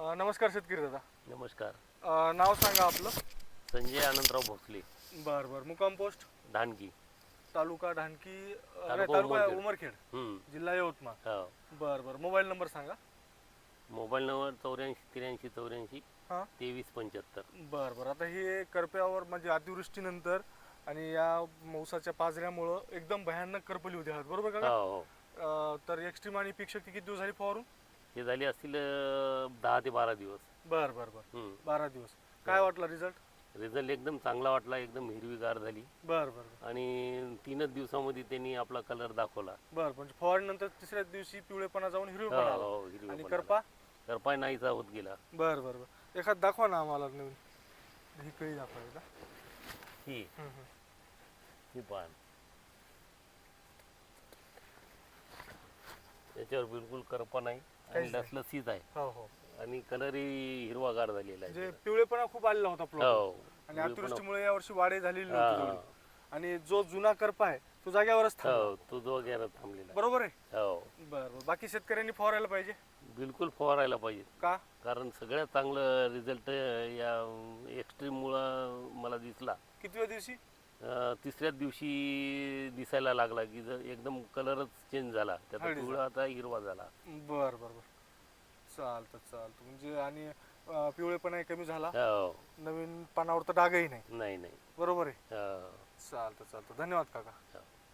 अ, नमस्कार शेतकरी दादा. नमस्कार. अ, नाव सांगा आपलं. संजय आनंदराव भोसले. बर बर. मुक्काम पोस्ट. धानकी. तालुका अ, नाही, तालुका तालुका उमरखेड. उमरखेड. हम्म, जिल्हा यवतमाळ. हो. बर बर. मोबाईल नंबर सांगा. मोबाईल नंबर चौऱ्याऐंशी त्र्याऐंशी चौऱ्याऐंशी हां. तेवीस पंच्याहत्तर. बर बर. आता हे करप्यावर म्हणजे अतिवृष्टीनंतर आणि या मौसाच्या पाजऱ्यामुळं एकदम भयानक करपली होती हळद बरोबर का? हो हो. अ, तर एक्स्ट्रीम आणि पीक शक्ती किती दिवस झाली फवारून? हे झाले असतील अं, दहा ते बारा दिवस. बर बर बर. हम्म. बारा दिवस. काय वाटला रिझल्ट रिझल्ट एकदम चांगला वाटला एकदम हिरवीगार झाली. बर बर बर. आणि तीनच दिवसामध्ये त्यांनी आपला कलर दाखवला. बर म्हणजे फवारणीनंतर तिसऱ्या दिवशी पिवळेपणा जाऊन हो, हिरवेपणा आला. हो, आणि करपा? आला. करपाय नाहीचा होत गेला. बर बर बर. एखाद दाखवा ना आम्हाला नवीन. ही कळी दाखवा एकदा. ही. हम्म, हम्म. ही पान याच्यावर बिलकुल करपा नाही. आणि. लसलसीत आहे. हो हो. आणि कलरही हिरवागार झालेला आहे म्हणजे पिवळेपणा खूप आलेला होता प्लॉट हो. आणि अतिवृष्टीमुळे यावर्षी वाढे झालेली नव्हती हा. तेवढी. आणि जो जुना करपा आहे तो जाग्यावरच हो तो जो गॅर थांबलेला बरोबर आहे. हो. बर बर. बाकी शेतकऱ्यांनी फवारायला पाहिजे? बिलकुल फवारायला पाहिजे. का? कारण सगळ्यात चांगलं रिझल्ट या एक्स्ट्रीममुळं मला दिसला. कितव्या दिवशी? तिसऱ्याच दिवशी दिसायला लागला की जर एकदम कलरच चेंज झाला त्याचा हळदीचा. पिवळा आता हिरवा झाला. बर बर बर. चालतं चालतं. म्हणजे आणि अं, पिवळेपणा कमी झाला. हो. नवीन पानावर तर डागही नाही. नाही नाही. बरोबर आहे. हो. चालतं चालतं. धन्यवाद काका. हो.